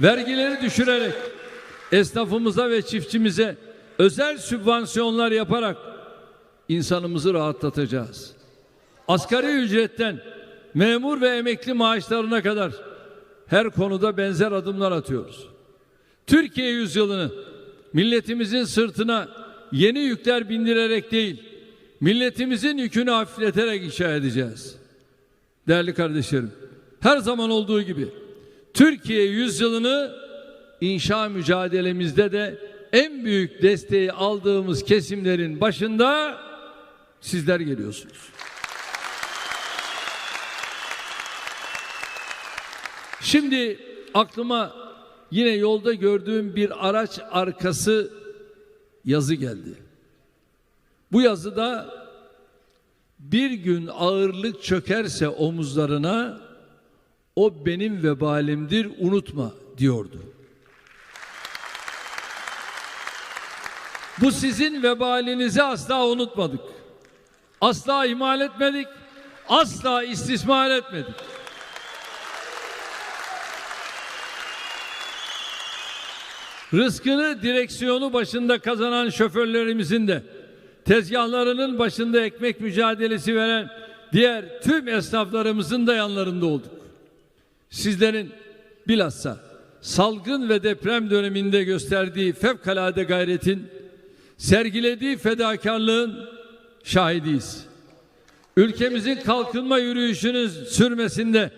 vergileri düşürerek esnafımıza ve çiftçimize özel sübvansiyonlar yaparak insanımızı rahatlatacağız. Asgari ücretten memur ve emekli maaşlarına kadar her konuda benzer adımlar atıyoruz. Türkiye yüzyılını milletimizin sırtına yeni yükler bindirerek değil, milletimizin yükünü hafifleterek inşa edeceğiz. Değerli kardeşlerim, her zaman olduğu gibi Türkiye yüzyılını inşa mücadelemizde de en büyük desteği aldığımız kesimlerin başında sizler geliyorsunuz. Şimdi aklıma yine yolda gördüğüm bir araç arkası yazı geldi. Bu yazıda bir gün ağırlık çökerse omuzlarına o benim vebalimdir unutma diyordu. Bu sizin vebalinizi asla unutmadık. Asla ihmal etmedik. Asla istismar etmedik. Rızkını direksiyonu başında kazanan şoförlerimizin de tezgahlarının başında ekmek mücadelesi veren diğer tüm esnaflarımızın da yanlarında olduk. Sizlerin bilhassa salgın ve deprem döneminde gösterdiği fevkalade gayretin, sergilediği fedakarlığın şahidiyiz. Ülkemizin kalkınma yürüyüşünün sürmesinde,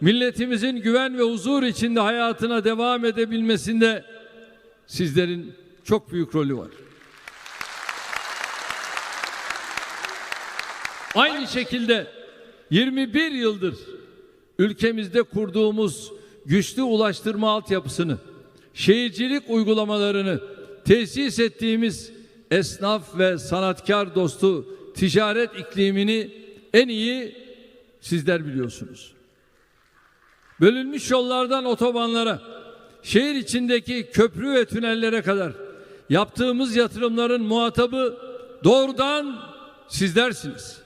milletimizin güven ve huzur içinde hayatına devam edebilmesinde sizlerin çok büyük rolü var. Aynı şekilde 21 yıldır ülkemizde kurduğumuz güçlü ulaştırma altyapısını, şehircilik uygulamalarını tesis ettiğimiz esnaf ve sanatkar dostu ticaret iklimini en iyi sizler biliyorsunuz. Bölünmüş yollardan otobanlara, şehir içindeki köprü ve tünellere kadar yaptığımız yatırımların muhatabı doğrudan sizlersiniz.